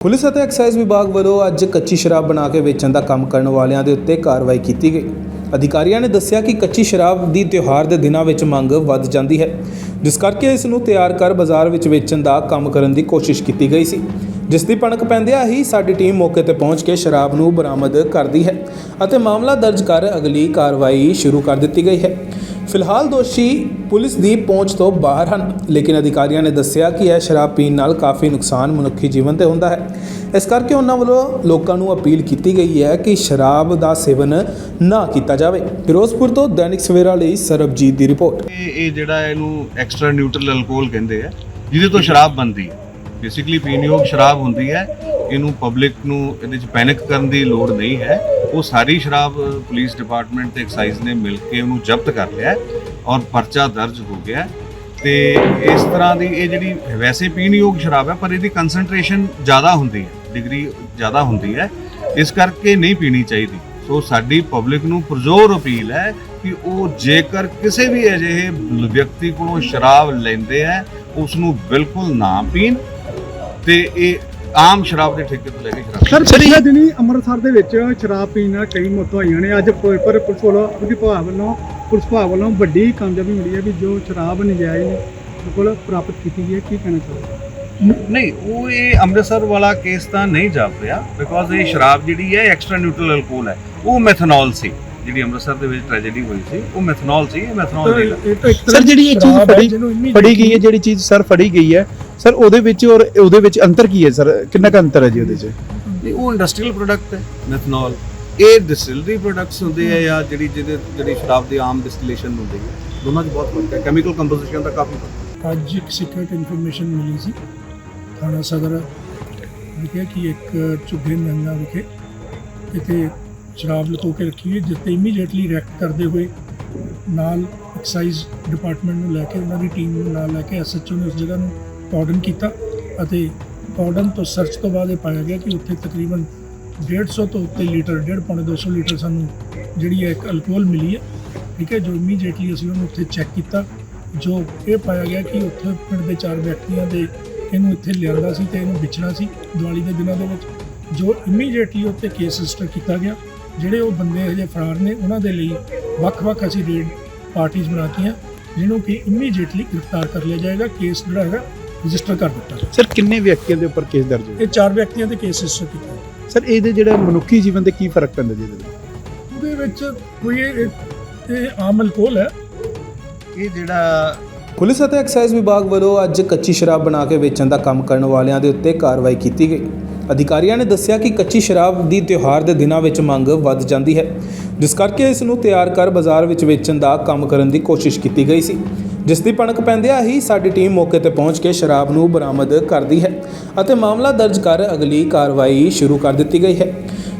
Police ਅਤੇ exercise ਵਿਭਾਗ ਵੱਲੋਂ ਅੱਜ ਕੱਚੀ ਸ਼ਰਾਬ ਬਣਾ ਕੇ ਵੇਚਣ ਦਾ ਕੰਮ ਕਰਨ ਵਾਲਿਆਂ ਦੇ ਉੱਤੇ ਕਾਰਵਾਈ ਕੀਤੀ ਗਈ। ਅਧਿਕਾਰੀਆਂ ਨੇ ਦੱਸਿਆ ਕਿ ਕੱਚੀ ਸ਼ਰਾਬ ਦੀ ਤਿਉਹਾਰ ਦੇ ਦਿਨਾਂ ਵਿੱਚ ਮੰਗ ਵੱਧ ਜਾਂਦੀ ਹੈ, ਜਿਸ ਕਰਕੇ ਇਸ ਨੂੰ ਤਿਆਰ ਕਰ ਬਾਜ਼ਾਰ ਵਿੱਚ ਵੇਚਣ ਦਾ ਕੰਮ ਕਰਨ ਦੀ ਕੋਸ਼ਿਸ਼ ਕੀਤੀ ਗਈ ਸੀ। ਜਿਸ ਦੀ ਭਣਕ ਪੈਂਦਿਆਂ ਹੀ ਸਾਡੀ ਟੀਮ ਮੌਕੇ ਤੇ ਪਹੁੰਚ ਕੇ ਸ਼ਰਾਬ ਨੂੰ ਬਰਾਮਦ ਕਰਦੀ ਹੈ ਅਤੇ ਮਾਮਲਾ ਦਰਜ ਕਰ ਅਗਲੀ ਕਾਰਵਾਈ ਸ਼ੁਰੂ ਕਰ ਦਿੱਤੀ ਗਈ ਹੈ। ਫਿਲਹਾਲ ਦੋਸ਼ੀ ਪੁਲਿਸ ਦੀ ਪਹੁੰਚ ਤੋਂ ਬਾਹਰ ਹਨ, ਲੇਕਿਨ ਅਧਿਕਾਰੀਆਂ ਨੇ ਦੱਸਿਆ ਕਿ ਇਹ ਸ਼ਰਾਬ ਪੀਣ ਨਾਲ ਕਾਫੀ ਨੁਕਸਾਨ ਮਨੁੱਖੀ ਜੀਵਨ ਤੇ ਹੁੰਦਾ ਹੈ। ਇਸ ਕਰਕੇ ਉਹਨਾਂ ਵੱਲੋਂ ਲੋਕਾਂ ਨੂੰ ਅਪੀਲ ਕੀਤੀ ਗਈ ਹੈ ਕਿ ਸ਼ਰਾਬ ਦਾ ਸੇਵਨ ਨਾ ਕੀਤਾ ਜਾਵੇ। ਫਿਰੋਜ਼ਪੁਰ ਤੋਂ ਦੈਨਿਕ ਸਵੇਰਾ ਲਈ ਸਰਬਜੀਤ ਦੀ ਰਿਪੋਰਟ। ਇਹ ਜਿਹੜਾ ਇਹਨੂੰ ਐਕਸਟਰਾ ਨਿਊਟਰਲ ਅਲਕੋਹਲ ਕਹਿੰਦੇ ਆ, ਜਿਹਦੇ ਤੋਂ ਸ਼ਰਾਬ ਬਣਦੀ ਹੈ। ਬੇਸਿਕਲੀ ਪੀਣਯੋਗ ਸ਼ਰਾਬ ਹੁੰਦੀ ਹੈ, ਇਹਨੂੰ ਪਬਲਿਕ ਨੂੰ ਇਹਦੇ ਚ ਪੈਨਿਕ ਕਰਨ ਦੀ ਲੋੜ ਨਹੀਂ ਹੈ। ਉਹ ਸਾਰੀ ਸ਼ਰਾਬ ਪੁਲਿਸ ਡਿਪਾਰਟਮੈਂਟ ਤੇ ਐਕਸਾਈਜ਼ ਨੇ ਮਿਲ ਕੇ ਉਹਨੂੰ ਜ਼ਬਤ ਕਰ ਲਿਆ ਔਰ ਪਰਚਾ ਦਰਜ ਹੋ ਗਿਆ ਹੈ। ਤੇ ਇਸ ਤਰ੍ਹਾਂ ਦੀ ਇਹ ਜਿਹੜੀ ਵੈਸੇ ਪੀਣਯੋਗ ਸ਼ਰਾਬ ਹੈ, ਪਰ ਇਹਦੀ ਕਨਸੈਂਟ੍ਰੇਸ਼ਨ ਜ਼ਿਆਦਾ ਹੁੰਦੀ ਹੈ ਡਿਗਰੀ ਜ਼ਿਆਦਾ ਹੁੰਦੀ ਹੈ। ਇਸ ਕਰਕੇ ਨਹੀਂ ਪੀਣੀ ਚਾਹੀਦੀ। ਸੋ ਸਾਡੀ ਪਬਲਿਕ ਨੂੰ ਪੁਰਜ਼ੋਰ ਅਪੀਲ ਹੈ ਕਿ ਉਹ ਜੇਕਰ ਕਿਸੇ ਵੀ ਅਜਿਹੇ ਵਿਅਕਤੀ ਕੋਲੋਂ ਸ਼ਰਾਬ ਲੈਂਦੇ ਹੈ ਉਸ ਨੂੰ ਬਿਲਕੁਲ ਨਾ ਪੀਣ। ਤੇ ਇਹ ਆਮ ਸ਼ਰਾਬ ਦੇ ਠੇਕੇ ਤੋਂ ਲੈ ਕੇ ਸ਼ਰਾਬ। ਸਰ ਪਿਛਲੇ ਦਿਨੀ ਅੰਮ੍ਰਿਤਸਰ ਦੇ ਵਿੱਚ ਸ਼ਰਾਬ ਪੀਣ ਨਾਲ ਕਈ ਮੌਤਾਂ ਹੋਈਆਂ ਨੇ। ਅੱਜ ਫਿਰੋਜ਼ਪੁਰ ਪੁਲਿਸ ਵੱਲੋਂ ਵਿਭਾਗ ਵੱਲੋਂ ਪੁਲਿਸ ਵਿਭਾਗ ਵੱਲੋਂ ਵੱਡੀ ਕਾਮਯਾਬੀ ਮਿਲੀ ਹੈ ਵੀ ਜੋ ਸ਼ਰਾਬ ਨਜਾਇਜ਼ ਬਿਲਕੁਲ ਪ੍ਰਾਪਤ ਕੀਤੀ ਗਈ ਹੈ। ਕੀ ਕਹਿਣਾ ਚਾਹੁੰਦੇ ਨਹੀਂ ਉਹ ਇਹ ਅੰਮ੍ਰਿਤਸਰ ਵਾਲਾ ਕੇਸ ਤਾਂ ਨਹੀਂ ਜਾਪ ਰਿਹਾ ਬਿਕੋਜ਼ ਇਹ ਸ਼ਰਾਬ ਜਿਹੜੀ ਹੈ ਐਕਸਟਰਾ ਨਿਊਟਰਲ ਅਲਕੋਹਲ ਹੈ। ਉਹ ਮੈਥਨੋਲ ਸੀ ਜਿਹੜੀ ਅੰਮ੍ਰਿਤਸਰ ਦੇ ਵਿੱਚ ਟ੍ਰੈਜੇਡੀ ਹੋਈ ਸੀ ਉਹ ਮੈਥਨੋਲ ਸੀ ਇਹ ਮੈਥਨੋਲ ਨਹੀਂ ਇਹ ਸਰ ਜਿਹੜੀ ਇਹ ਚੀਜ਼ ਫੜੀ ਫੜੀ ਗਈ ਹੈ ਜਿਹੜੀ ਚੀਜ਼ ਸਰ ਫੜੀ ਗਈ ਹੈ ਸਰ ਉਹਦੇ ਵਿੱਚ ਔਰ ਉਹਦੇ ਵਿੱਚ ਅੰਤਰ ਕੀ ਹੈ ਸਰ? ਕਿੰਨਾ ਕੁ ਅੰਤਰ ਹੈ ਜੀ ਉਹਦੇ 'ਚ? ਨਹੀਂ ਉਹ ਇੰਡਸਟਰੀਅਲ ਪ੍ਰੋਡਕਟ ਹੈ ਮੈਥਨੋਲ ਇਹ ਡਿਸਟਿਲਰੀ ਪ੍ਰੋਡਕਟਸ ਹੁੰਦੇ ਆ ਜਾਂ ਜਿਹੜੀ ਜਿਹਦੇ ਜਿਹੜੀ ਸ਼ਰਾਬ ਦੀ ਆਮ ਡਿਸਟੀਲੇਸ਼ਨ ਹੁੰਦੀ ਹੈ। ਦੋਨਾਂ 'ਚ ਬਹੁਤ ਫ਼ਰਕ ਹੈ। ਕੈਮੀਕਲ ਕੰਪੋਜੀਸ਼ਨ ਦਾ ਕਾਫੀ ਫ਼ਰਕ ਹੈ। ਅੱਜ ਇੱਕ ਸੀਕ੍ਰੀਟ ਇਨਫੋਰਮੇਸ਼ਨ ਮਿਲੀ ਸੀ ਥਾਣਾ ਸਦਰ ਵਿਖੇ ਕਿ ਇੱਕ ਝੁੱਗੇ ਨੰਗਾ ਵਿਖੇ ਇੱਥੇ ਸ਼ਰਾਬ ਲੁਕੋ ਕੇ ਰੱਖੀ ਹੋਈ ਜਿਸ ਤੇ ਇਮੀਡੀਏਟਲੀ ਰੈਕਟ ਕਰਦੇ ਹੋਏ ਨਾਲ ਐਕਸਾਈਜ਼ ਡਿਪਾਰਟਮੈਂਟ ਨੂੰ ਲੈ ਕੇ ਉਹਨਾਂ ਦੀ ਟੀਮ ਨੂੰ ਨਾਲ ਲੈ ਕੇ ਐਸਐਚਓ ਨੇ ਉਸ ਜਗ੍ਹਾ ਨੂੰ ਕਾਰਡਨ ਕੀਤਾ ਅਤੇ ਕਾਰਡਨ ਤੋਂ ਸਰਚ ਤੋਂ ਬਾਅਦ ਇਹ ਪਾਇਆ ਗਿਆ ਕਿ ਉੱਥੇ ਤਕਰੀਬਨ 150 ਤੋਂ ਉੱਤੇ ਲੀਟਰ 1.5 ਪੌਣੇ 200 ਲੀਟਰ ਸਾਨੂੰ ਜਿਹੜੀ ਹੈ ਇੱਕ ਅਲਕੋਹਲ ਮਿਲੀ ਹੈ। ਠੀਕ ਹੈ, ਜੋ ਇਮੀਡੀਏਟਲੀ ਅਸੀਂ ਉਹਨੂੰ ਉੱਥੇ ਚੈੱਕ ਕੀਤਾ, ਜੋ ਇਹ ਪਾਇਆ ਗਿਆ ਕਿ ਉੱਥੇ ਪਿੰਡ ਦੇ ਚਾਰ ਵਿਅਕਤੀਆਂ ਦੇ ਇਹਨੂੰ ਇੱਥੇ ਲਿਆਂਦਾ ਸੀ ਤੇ ਇਹਨੂੰ ਵੇਚਣਾ ਸੀ ਦੀਵਾਲੀ ਦੇ ਦਿਨਾਂ ਦੇ ਵਿੱਚ। ਜੋ ਇਮੀਡੀਏਟਲੀ ਉੱਤੇ ਕੇਸ ਰਜਿਸਟਰ ਕੀਤਾ ਗਿਆ, ਜਿਹੜੇ ਉਹ ਬੰਦੇ ਹਜੇ ਫਰਾਰ ਨੇ, ਉਹਨਾਂ ਦੇ ਲਈ ਵੱਖ-ਵੱਖ ਅਸੀਂ ਰੇਡ ਪਾਰਟੀਆਂ ਬਣਾਤੀਆਂ ਜਿਹਨੂੰ ਕਿ ਇਮੀਡੀਏਟਲੀ ਗ੍ਰਿਫਤਾਰ ਕਰ ਲਿਆ ਜਾਏਗਾ। ਕੇਸ ਜਿਹੜਾ ਹੈਗਾ ਰਜਿਸਟਰ ਕਰ ਦਿੱਤਾ। ਸਰ ਕਿੰਨੇ ਵਿਅਕਤੀਆਂ ਦੇ ਉੱਪਰ ਕੇਸ ਦਰਜ ਹੋਇਆ ਇਹ ਚਾਰ ਵਿਅਕਤੀਆਂ ਦੇ ਕੇਸ ਰਜਿਸਟਰ ਕੀਤਾ। ਸਰ ਇਹਦੇ ਜਿਹੜਾ ਮਨੁੱਖੀ ਜੀਵਨ ਤੇ ਕੀ ਫ਼ਰਕ ਪੈਂਦਾ ਜੀ ਇਹਦੇ ਵਿੱਚ? ਉਹਦੇ ਵਿੱਚ ਕੋਈ ਇਹ ਇਹ ਆਮ ਅਲਕੋਹਲ ਹੈ। ਇਹ ਜਿਹੜਾ ਪੁਲਿਸ ਅਤੇ ਐਕਸਾਈਜ਼ ਵਿਭਾਗ ਵੱਲੋਂ ਅੱਜ ਕੱਚੀ ਸ਼ਰਾਬ ਬਣਾ ਕੇ ਵੇਚਣ ਦਾ ਕੰਮ ਕਰਨ ਵਾਲਿਆਂ ਦੇ ਉੱਤੇ ਕਾਰਵਾਈ ਕੀਤੀ ਗਈ। ਅਧਿਕਾਰੀਆਂ ਨੇ ਦੱਸਿਆ ਕਿ ਕੱਚੀ ਸ਼ਰਾਬ ਦੀ ਤਿਉਹਾਰ ਦੇ ਦਿਨਾਂ ਵਿੱਚ ਮੰਗ ਵੱਧ ਜਾਂਦੀ ਹੈ। ਜਿਸ ਕਰਕੇ ਇਸ ਨੂੰ ਤਿਆਰ ਕਰ ਬਾਜ਼ਾਰ ਵਿੱਚ ਵੇਚਣ ਦਾ ਕੰਮ ਕਰਨ ਦੀ ਕੋਸ਼ਿਸ਼ ਕੀਤੀ ਗਈ ਸੀ। ਜਿਸ ਦੀ ਭਣਕ ਪੈਂਦਿਆਂ ਹੀ ਸਾਡੀ ਟੀਮ ਮੌਕੇ ਤੇ ਪਹੁੰਚ ਕੇ ਸ਼ਰਾਬ ਨੂੰ ਬਰਾਮਦ ਕਰਦੀ ਹੈ ਅਤੇ ਮਾਮਲਾ ਦਰਜ ਕਰ ਅਗਲੀ ਕਾਰਵਾਈ ਸ਼ੁਰੂ ਕਰ ਦਿੱਤੀ ਗਈ ਹੈ।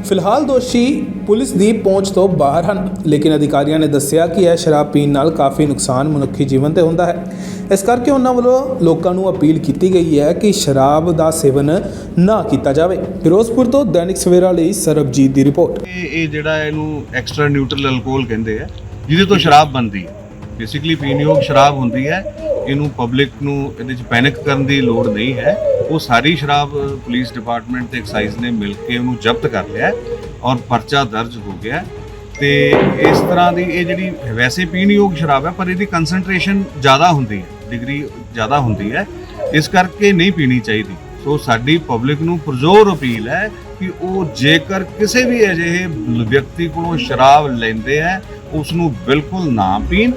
ਫਿਲਹਾਲ ਦੋਸ਼ੀ ਪੁਲਿਸ ਦੀ ਪਹੁੰਚ ਤੋਂ ਬਾਹਰ ਹਨ, ਲੇਕਿਨ ਅਧਿਕਾਰੀਆਂ ਨੇ ਦੱਸਿਆ ਕਿ ਇਹ ਸ਼ਰਾਬ ਪੀਣ ਨਾਲ ਕਾਫੀ ਨੁਕਸਾਨ ਮਨੁੱਖੀ ਜੀਵਨ ਤੇ ਹੁੰਦਾ ਹੈ। ਇਸ ਕਰਕੇ ਉਹਨਾਂ ਵੱਲੋਂ ਲੋਕਾਂ ਨੂੰ ਅਪੀਲ ਕੀਤੀ ਗਈ ਹੈ ਕਿ ਸ਼ਰਾਬ ਦਾ ਸੇਵਨ ਨਾ ਕੀਤਾ ਜਾਵੇ। ਫਿਰੋਜ਼ਪੁਰ ਤੋਂ ਦੈਨਿਕ ਸਵੇਰਾ ਲਈ ਸਰਬਜੀਤ ਦੀ ਰਿਪੋਰਟ। ਇਹ ਇਹ ਜਿਹੜਾ ਇਹਨੂੰ ਐਕਸਟਰਾ ਨਿਊਟਰਲ ਅਲਕੋਹਲ ਕਹਿੰਦੇ ਆ, ਜਿਹਦੇ ਤੋਂ ਸ਼ਰਾਬ ਬਣਦੀ ਹੈ। ਬੇਸਿਕਲੀ ਪੀਣਯੋਗ ਸ਼ਰਾਬ ਹੁੰਦੀ ਹੈ, ਇਹਨੂੰ ਪਬਲਿਕ ਨੂੰ ਇਹਦੇ ਚ ਪੈਨਿਕ ਕਰਨ ਦੀ ਲੋੜ ਨਹੀਂ ਹੈ। ਉਹ ਸਾਰੀ ਸ਼ਰਾਬ ਪੁਲਿਸ ਡਿਪਾਰਟਮੈਂਟ ਤੇ ਐਕਸਾਈਜ਼ ਨੇ ਮਿਲ ਕੇ ਉਹਨੂੰ ਜ਼ਬਤ ਕਰ ਲਿਆ ਔਰ ਪਰਚਾ ਦਰਜ ਹੋ ਗਿਆ ਹੈ। ਤੇ ਇਸ ਤਰ੍ਹਾਂ ਦੀ ਇਹ ਜਿਹੜੀ ਵੈਸੇ ਪੀਣਯੋਗ ਸ਼ਰਾਬ ਹੈ, ਪਰ ਇਹਦੀ ਕਨਸੈਂਟ੍ਰੇਸ਼ਨ ਜ਼ਿਆਦਾ ਹੁੰਦੀ ਹੈ ਡਿਗਰੀ ਜ਼ਿਆਦਾ ਹੁੰਦੀ ਹੈ। ਇਸ ਕਰਕੇ ਨਹੀਂ ਪੀਣੀ ਚਾਹੀਦੀ। ਸੋ ਸਾਡੀ ਪਬਲਿਕ ਨੂੰ ਪੁਰਜ਼ੋਰ ਅਪੀਲ ਹੈ ਕਿ ਉਹ ਜੇਕਰ ਕਿਸੇ ਵੀ ਅਜਿਹੇ ਵਿਅਕਤੀ ਕੋਲੋਂ ਸ਼ਰਾਬ ਲੈਂਦੇ ਹੈ ਉਸ ਨੂੰ ਬਿਲਕੁਲ ਨਾ ਪੀਣ।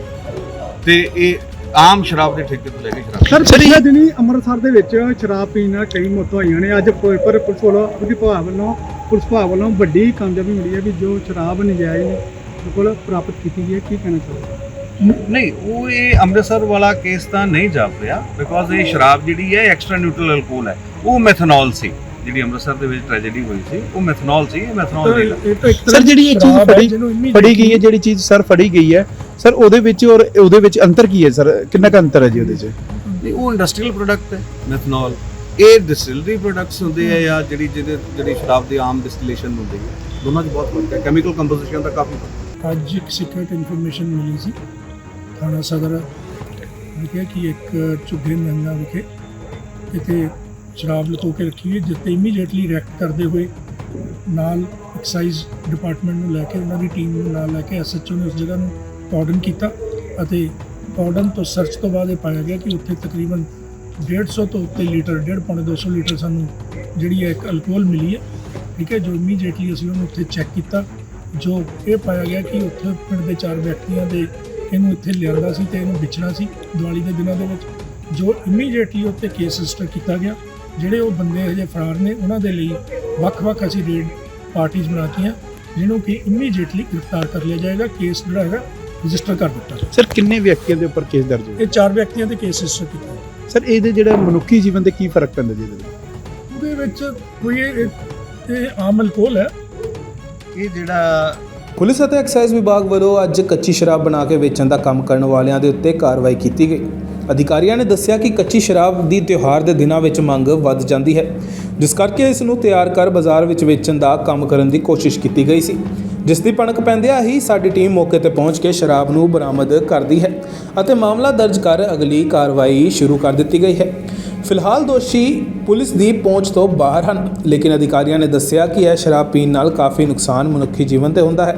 ਤੇ ਇਹ ਆਮ ਸ਼ਰਾਬ ਦੇ ਠੇਕੇ ਤੋਂ ਲੈ ਕੇ ਸ਼ਰਾਬ ਸਰ ਪਿਛਲੇ ਦਿਨੀ ਅੰਮ੍ਰਿਤਸਰ ਦੇ ਵਿੱਚ ਸ਼ਰਾਬ ਪੀਣ ਨਾਲ ਕਈ ਮੌਤਾਂ ਹੋਈਆਂ ਨੇ। ਅੱਜ ਫਿਰੋਜ਼ਪੁਰ ਪੁਲਿਸ ਵੱਲੋਂ ਵਿਭਾਗ ਵੱਲੋਂ ਪੁਲਿਸ ਵਿਭਾਗ ਵੱਲੋਂ ਵੱਡੀ ਕਾਮਯਾਬੀ ਮਿਲੀ ਹੈ ਵੀ ਜੋ ਸ਼ਰਾਬ ਨਜਾਇਜ਼ ਬਿਲਕੁਲ ਪ੍ਰਾਪਤ ਕੀਤੀ ਗਈ ਹੈ। ਕੀ ਕਹਿਣਾ ਚਾਹੁੰਦੇ ਨਹੀਂ ਉਹ ਇਹ ਅੰਮ੍ਰਿਤਸਰ ਵਾਲਾ ਕੇਸ ਤਾਂ ਨਹੀਂ ਜਾਪ ਰਿਹਾ ਬਿਕੋਜ਼ ਇਹ ਸ਼ਰਾਬ ਜਿਹੜੀ ਹੈ ਐਕਸਟਰਾ ਨਿਊਟਰਲ ਅਲਕੋਹਲ ਹੈ। ਉਹ ਮੈਥਨੋਲ ਸੀ ਜਿਹੜੀ ਅੰਮ੍ਰਿਤਸਰ ਦੇ ਵਿੱਚ ਟ੍ਰੈਜੇਡੀ ਹੋਈ ਸੀ ਉਹ ਮੈਥਨੋਲ ਸੀ ਮੈਥਨੋਲ ਸਰ ਜਿਹੜੀ ਇਹ ਚੀਜ਼ ਫੜੀ ਗਈ ਹੈ ਜਿਹੜੀ ਚੀਜ਼ ਸਰ ਫੜੀ ਗਈ ਹੈ ਸਰ ਉਹਦੇ ਵਿੱਚ ਔਰ ਉਹਦੇ ਵਿੱਚ ਅੰਤਰ ਕੀ ਹੈ ਸਰ? ਕਿੰਨਾ ਕੁ ਅੰਤਰ ਹੈ ਜੀ ਉਹਦੇ 'ਚ? ਨਹੀਂ ਉਹ ਇੰਡਸਟਰੀਅਲ ਪ੍ਰੋਡਕਟ ਹੈ ਮੈਥਨੋਲ ਇਹ ਡਿਸਟਿਲਰੀ ਪ੍ਰੋਡਕਟਸ ਹੁੰਦੇ ਆ ਜਾਂ ਜਿਹੜੀ ਜਿਹਦੇ ਜਿਹੜੀ ਸ਼ਰਾਬ ਦੀ ਆਮ ਡਿਸਟੀਲੇਸ਼ਨ ਹੁੰਦੀ ਹੈ ਦੋਨਾਂ 'ਚ ਬਹੁਤ ਫ਼ਰਕ ਹੈ। ਕੈਮੀਕਲ ਕੰਪੋਜੀਸ਼ਨ ਦਾ ਕਾਫੀ ਫ਼ਰਕ ਹੈ। ਅੱਜ ਇੱਕ ਸੀਕ੍ਰੀਟ ਇਨਫੋਰਮੇਸ਼ਨ ਮਿਲੀ ਸੀ ਥਾਣਾ ਸਦਰ ਵਿਖੇ ਕਿ ਇੱਕ ਝੁੱਗੇ ਨੰਗਾ ਵਿਖੇ ਇੱਥੇ ਸ਼ਰਾਬ ਲੁਕੋ ਕੇ ਰੱਖੀ ਹੋਈ ਜਿਸ ਤੇ ਇਮੀਡੀਏਟਲੀ ਰਿਐਕਟ ਕਰਦੇ ਹੋਏ ਨਾਲ ਐਕਸਾਈਜ਼ ਡਿਪਾਰਟਮੈਂਟ ਨੂੰ ਲੈ ਕੇ ਉਹਨਾਂ ਦੀ ਟੀਮ ਨੂੰ ਨਾਲ ਲੈ ਕੇ ਐਸਐਚਓ ਨੇ ਉਸ ਜਗ੍ਹਾ ਨੂੰ ਪੌਡਨ ਕੀਤਾ ਅਤੇ ਪੌਡਨ ਤੋਂ ਸਰਚ ਤੋਂ ਬਾਅਦ ਇਹ ਪਾਇਆ ਗਿਆ ਕਿ ਉੱਥੇ ਤਕਰੀਬਨ 150 ਤੋਂ ਉੱਤੇ ਲੀਟਰ 1.5 ਪੌਣੇ 200 ਲੀਟਰ ਸਾਨੂੰ ਜਿਹੜੀ ਹੈ ਇੱਕ ਅਲਕੋਹਲ ਮਿਲੀ ਹੈ। ਠੀਕ ਹੈ, ਜੋ ਇਮੀਡੀਏਟਲੀ ਅਸੀਂ ਉਹਨੂੰ ਉੱਥੇ ਚੈੱਕ ਕੀਤਾ, ਜੋ ਇਹ ਪਾਇਆ ਗਿਆ ਕਿ ਉੱਥੇ ਪਿੰਡ ਦੇ ਚਾਰ ਵਿਅਕਤੀਆਂ ਦੇ ਇਹਨੂੰ ਇੱਥੇ ਲਿਆਂਦਾ ਸੀ ਤੇ ਇਹਨੂੰ ਵੇਚਣਾ ਸੀ ਦੀਵਾਲੀ ਦੇ ਦਿਨਾਂ ਦੇ ਵਿੱਚ। ਜੋ ਇਮੀਡੀਏਟਲੀ ਉੱਤੇ ਕੇਸ ਰਜਿਸਟਰ ਕੀਤਾ ਗਿਆ, ਜਿਹੜੇ ਉਹ ਬੰਦੇ ਹਜੇ ਫਰਾਰ ਨੇ, ਉਹਨਾਂ ਦੇ ਲਈ ਵੱਖ-ਵੱਖ ਅਸੀਂ ਰੇਡ ਪਾਰਟੀਆਂ ਬਣਾਤੀਆਂ ਜਿਹਨੂੰ ਕਿ ਇਮੀਡੀਏਟਲੀ ਗ੍ਰਿਫਤਾਰ ਕਰ ਲਿਆ ਜਾਏਗਾ। ਕੇਸ ਜਿਹੜਾ ਹੈਗਾ ਰਜਿਸਟਰ ਕਰ ਦਿੱਤਾ। ਸਰ ਕਿੰਨੇ ਵਿਅਕਤੀਆਂ ਦੇ ਉੱਪਰ ਕੇਸ ਦਰਜ ਹੋਇਆ ਇਹ ਚਾਰ ਵਿਅਕਤੀਆਂ ਦੇ ਕੇਸ ਰਜਿਸਟਰ ਕੀਤੇ। ਸਰ ਇਹਦੇ ਜਿਹੜਾ ਮਨੁੱਖੀ ਜੀਵਨ ਤੇ ਕੀ ਫ਼ਰਕ ਪੈਂਦਾ ਜੀ ਇਹਦੇ ਵਿੱਚ? ਉਹਦੇ ਵਿੱਚ ਕੋਈ ਇਹ ਇਹ ਆਮ ਅਲਕੋਹਲ ਹੈ। ਇਹ ਜਿਹੜਾ ਪੁਲਿਸ ਅਤੇ ਐਕਸਾਈਜ਼ ਵਿਭਾਗ ਵੱਲੋਂ ਅੱਜ ਕੱਚੀ ਸ਼ਰਾਬ ਬਣਾ ਕੇ ਵੇਚਣ ਦਾ ਕੰਮ ਕਰਨ ਵਾਲਿਆਂ ਦੇ ਉੱਤੇ ਕਾਰਵਾਈ ਕੀਤੀ ਗਈ। ਅਧਿਕਾਰੀਆਂ ਨੇ ਦੱਸਿਆ ਕਿ ਕੱਚੀ ਸ਼ਰਾਬ ਦੀ ਤਿਉਹਾਰ ਦੇ ਦਿਨਾਂ ਵਿੱਚ ਮੰਗ ਵੱਧ ਜਾਂਦੀ ਹੈ। ਜਿਸ ਕਰਕੇ ਇਸ ਨੂੰ ਤਿਆਰ ਕਰ ਬਾਜ਼ਾਰ ਵਿੱਚ ਵੇਚਣ ਦਾ ਕੰਮ ਕਰਨ ਦੀ ਕੋਸ਼ਿਸ਼ ਕੀਤੀ ਗਈ ਸੀ। ਜਿਸ ਦੀ ਭਣਕ ਪੈਂਦਿਆਂ ਹੀ ਸਾਡੀ ਟੀਮ ਮੌਕੇ ਤੇ ਪਹੁੰਚ ਕੇ ਸ਼ਰਾਬ ਨੂੰ ਬਰਾਮਦ ਕਰਦੀ ਹੈ ਅਤੇ ਮਾਮਲਾ ਦਰਜ ਕਰ ਅਗਲੀ ਕਾਰਵਾਈ ਸ਼ੁਰੂ ਕਰ ਦਿੱਤੀ ਗਈ ਹੈ। ਫਿਲਹਾਲ ਦੋਸ਼ੀ ਪੁਲਿਸ ਦੀ ਪਹੁੰਚ ਤੋਂ ਬਾਹਰ ਹਨ, ਲੇਕਿਨ ਅਧਿਕਾਰੀਆਂ ਨੇ ਦੱਸਿਆ ਕਿ ਇਹ ਸ਼ਰਾਬ ਪੀਣ ਨਾਲ ਕਾਫੀ ਨੁਕਸਾਨ ਮਨੁੱਖੀ ਜੀਵਨ ਤੇ ਹੁੰਦਾ ਹੈ।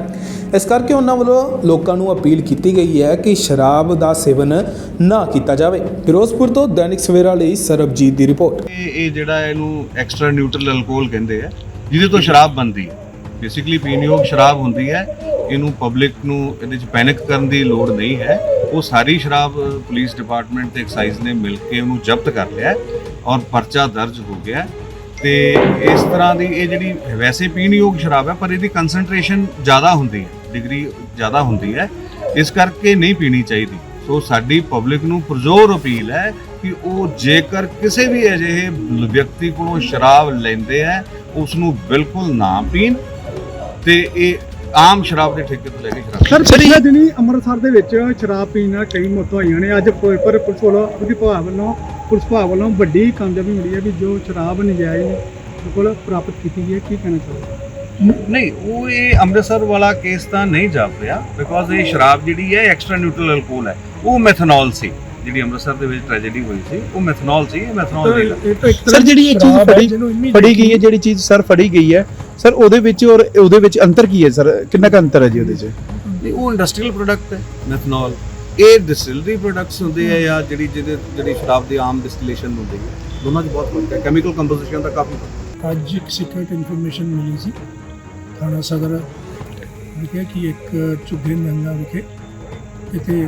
ਇਸ ਕਰਕੇ ਉਹਨਾਂ ਵੱਲੋਂ ਲੋਕਾਂ ਨੂੰ ਅਪੀਲ ਕੀਤੀ ਗਈ ਹੈ ਕਿ ਸ਼ਰਾਬ ਦਾ ਸੇਵਨ ਨਾ ਕੀਤਾ ਜਾਵੇ। ਫਿਰੋਜ਼ਪੁਰ ਤੋਂ ਦੈਨਿਕ ਸਵੇਰਾ ਲਈ ਸਰਬਜੀਤ ਦੀ ਰਿਪੋਰਟ। ਇਹ ਜਿਹੜਾ ਇਹਨੂੰ ਐਕਸਟਰਾ ਨਿਊਟਰਲ ਅਲਕੋਹਲ ਕਹਿੰਦੇ ਆ, ਜਿਹਦੇ ਤੋਂ ਸ਼ਰਾਬ ਬਣਦੀ ਹੈ ਬੇਸਿਕਲੀ ਪੀਣਯੋਗ ਸ਼ਰਾਬ ਹੁੰਦੀ ਹੈ, ਇਹਨੂੰ ਪਬਲਿਕ ਨੂੰ ਇਹਦੇ ਚ ਪੈਨਿਕ ਕਰਨ ਦੀ ਲੋੜ ਨਹੀਂ ਹੈ। ਉਹ ਸਾਰੀ ਸ਼ਰਾਬ ਪੁਲਿਸ ਡਿਪਾਰਟਮੈਂਟ ਤੇ ਐਕਸਾਈਜ਼ ਨੇ ਮਿਲ ਕੇ ਉਹਨੂੰ ਜ਼ਬਤ ਕਰ ਲਿਆ ਔਰ ਪਰਚਾ ਦਰਜ ਹੋ ਗਿਆ ਹੈ। ਤੇ ਇਸ ਤਰ੍ਹਾਂ ਦੀ ਇਹ ਜਿਹੜੀ ਵੈਸੇ ਪੀਣਯੋਗ ਸ਼ਰਾਬ ਹੈ, ਪਰ ਇਹਦੀ ਕਨਸੈਂਟ੍ਰੇਸ਼ਨ ਜ਼ਿਆਦਾ ਹੁੰਦੀ ਹੈ ਡਿਗਰੀ ਜ਼ਿਆਦਾ ਹੁੰਦੀ ਹੈ। ਇਸ ਕਰਕੇ ਨਹੀਂ ਪੀਣੀ ਚਾਹੀਦੀ। ਸੋ ਸਾਡੀ ਪਬਲਿਕ ਨੂੰ ਪੁਰਜ਼ੋਰ ਅਪੀਲ ਹੈ ਕਿ ਉਹ ਜੇਕਰ ਕਿਸੇ ਵੀ ਅਜਿਹੇ ਵਿਅਕਤੀ ਕੋਲੋਂ ਸ਼ਰਾਬ ਲੈਂਦੇ ਹੈ ਉਸ ਨੂੰ ਬਿਲਕੁਲ ਨਾ ਪੀਣ। ਤੇ ਇਹ ਆਮ ਸ਼ਰਾਬ ਦੇ ਠੇਕੇ ਤੋਂ ਲੈ ਕੇ ਸ਼ਰਾਬ ਸਰ ਪਿਛਲੇ ਦਿਨੀ ਅੰਮ੍ਰਿਤਸਰ ਦੇ ਵਿੱਚ ਸ਼ਰਾਬ ਪੀਣ ਨਾਲ ਕਈ ਮੌਤਾਂ ਹੋਈਆਂ ਨੇ। ਅੱਜ ਫਿਰੋਜ਼ਪੁਰ ਪੁਲਿਸ ਵੱਲੋਂ ਵਿਭਾਗ ਵੱਲੋਂ ਪੁਲਿਸ ਵਿਭਾਗ ਵੱਲੋਂ ਵੱਡੀ ਕਾਮਯਾਬੀ ਮਿਲੀ ਹੈ ਵੀ ਜੋ ਸ਼ਰਾਬ ਨਜਾਇਜ਼ ਬਿਲਕੁਲ ਪ੍ਰਾਪਤ ਕੀਤੀ ਗਈ ਹੈ। ਕੀ ਕਹਿਣਾ ਚਾਹੁੰਦੇ ਨਹੀਂ ਉਹ ਇਹ ਅੰਮ੍ਰਿਤਸਰ ਵਾਲਾ ਕੇਸ ਤਾਂ ਨਹੀਂ ਜਾਪ ਰਿਹਾ ਬਿਕੋਜ਼ ਇਹ ਸ਼ਰਾਬ ਜਿਹੜੀ ਹੈ ਐਕਸਟਰਾ ਨਿਊਟਰਲ ਅਲਕੋਹਲ ਹੈ। ਉਹ ਮੈਥਨੋਲ ਸੀ। ਜਿਹੜੀ ਅੰਮ੍ਰਿਤਸਰ ਦੇ ਵਿੱਚ ਟ੍ਰੈਜੇਡੀ ਹੋਈ ਸੀ ਉਹ ਮੈਥਨੋਲ ਸੀ ਇਹ ਮੈਥਨੋਲ ਤਾਂ ਇੱਕ ਸਰ ਜਿਹੜੀ ਇਹ ਚੀਜ਼ ਫੜੀ ਫੜੀ ਗਈ ਹੈ ਜਿਹੜੀ ਚੀਜ਼ ਸਰ ਫੜੀ ਗਈ ਹੈ ਸਰ ਉਹਦੇ ਵਿੱਚ ਔਰ ਉਹਦੇ ਵਿੱਚ ਅੰਤਰ ਕੀ ਹੈ ਸਰ? ਕਿੰਨਾ ਕੁ ਅੰਤਰ ਹੈ ਜੀ ਉਹਦੇ 'ਚ? ਨਹੀਂ, ਉਹ ਇੰਡਸਟਰੀਅਲ ਪ੍ਰੋਡਕਟ ਹੈ ਮੈਥਨੋਲ ਇਹ ਡਿਸਟਿਲਰੀ ਪ੍ਰੋਡਕਟਸ ਹੁੰਦੇ ਆ ਜਾਂ ਜਿਹੜੀ ਜਿਹਦੇ ਜਿਹੜੀ ਸ਼ਰਾਬ ਦੀ ਆਮ ਡਿਸਟੀਲੇਸ਼ਨ ਹੁੰਦੀ ਹੈ ਦੋਨਾਂ 'ਚ ਬਹੁਤ ਫ਼ਰਕ ਹੈ। ਕੈਮੀਕਲ ਕੰਪੋਜੀਸ਼ਨ ਦਾ ਕਾਫੀ ਫ਼ਰਕ ਅੱਜ ਇੱਕ ਸੀਕ੍ਰੀਟ ਇਨਫੋਰਮੇਸ਼ਨ ਮਿਲੀ ਸੀ ਥਾਣਾ ਸਦਰ ਵਿਖੇ ਕਿ ਇੱਕ ਝੁੱਗੇ ਨੰਗਾ ਵਿਖੇ ਇੱਥੇ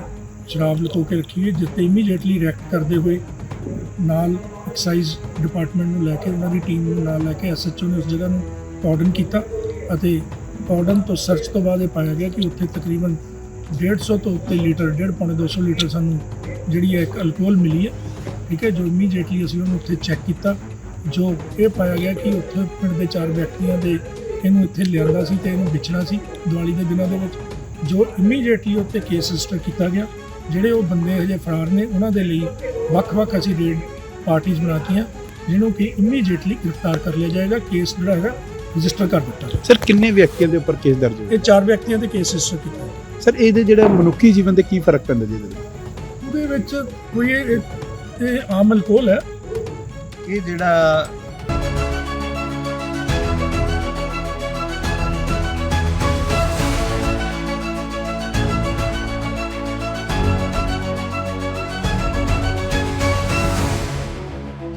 ਸ਼ਰਾਬ ਲੁਕੋ ਕੇ ਰੱਖੀ ਹੋਈ ਹੈ, ਜਿਸ ਤੇ ਇਮੀਡੀਏਟਲੀ ਰਿਐਕਟ ਕਰਦੇ ਹੋਏ ਨਾਲ ਐਕਸਾਈਜ਼ ਡਿਪਾਰਟਮੈਂਟ ਨੂੰ ਲੈ ਕੇ ਉਹਨਾਂ ਦੀ ਟੀਮ ਨੂੰ ਨਾਲ ਲੈ ਕੇ ਐਸਐਚਓ ਨੇ ਉਸ ਜਗ੍ਹਾ ਨੂੰ ਕਾਰਡਨ ਕੀਤਾ ਅਤੇ ਕਾਰਡਨ ਤੋਂ ਸਰਚ ਤੋਂ ਬਾਅਦ ਇਹ ਪਾਇਆ ਗਿਆ ਕਿ ਉੱਥੇ ਤਕਰੀਬਨ 150 ਤੋਂ ਉੱਤੇ ਲੀਟਰ 1.5 ਪੌਣੇ 200 ਲੀਟਰ ਸਾਨੂੰ ਜਿਹੜੀ ਹੈ ਇੱਕ ਅਲਕੋਹਲ ਮਿਲੀ ਹੈ ਠੀਕ ਹੈ ਜੋ ਇਮੀਡੀਏਟਲੀ ਅਸੀਂ ਉਹਨੂੰ ਉੱਥੇ ਚੈੱਕ ਕੀਤਾ ਜੋ ਇਹ ਪਾਇਆ ਗਿਆ ਕਿ ਉੱਥੇ ਪਿੰਡ ਦੇ ਚਾਰ ਵਿਅਕਤੀਆਂ ਦੇ ਇਹਨੂੰ ਇੱਥੇ ਲਿਆਂਦਾ ਸੀ ਤੇ ਇਹਨੂੰ ਵੇਚਣਾ ਸੀ ਦੀਵਾਲੀ ਦੇ ਦਿਨਾਂ ਦੇ ਵਿੱਚ ਜੋ ਇਮੀਡੀਏਟਲੀ ਉੱਤੇ ਕੇਸ ਰਜਿਸਟਰ ਕੀਤਾ ਗਿਆ। ਜਿਹੜੇ ਉਹ ਬੰਦੇ ਹਜੇ ਫਰਾਰ ਨੇ ਉਹਨਾਂ ਦੇ ਲਈ ਵੱਖ-ਵੱਖ ਅਸੀਂ ਰੇਡ ਪਾਰਟੀਆਂ ਬਣਾਤੀਆਂ ਜਿਹਨੂੰ ਕਿ ਇਮੀਡੀਏਟਲੀ ਗ੍ਰਿਫਤਾਰ ਕਰ ਲਿਆ ਜਾਏਗਾ ਕੇਸ ਜਿਹੜਾ ਹੈਗਾ ਰਜਿਸਟਰ ਕਰ ਦਿੱਤਾ। ਸਰ ਕਿੰਨੇ ਵਿਅਕਤੀਆਂ ਦੇ ਉੱਪਰ ਕੇਸ ਦਰਜ ਹੋਇਆ ਇਹ ਚਾਰ ਵਿਅਕਤੀਆਂ ਦੇ ਕੇਸ ਰਜਿਸਟਰ ਕੀਤੇ। ਸਰ ਇਹਦੇ ਜਿਹੜਾ ਮਨੁੱਖੀ ਜੀਵਨ ਤੇ ਕੀ ਫ਼ਰਕ ਪੈਂਦਾ ਜੀ ਇਹਦੇ ਵਿੱਚ ਉਹਦੇ ਵਿੱਚ ਕੋਈ ਇਹ ਇਹ ਆਮ ਅਲਕੋਹਲ ਹੈ ਇਹ ਜਿਹੜਾ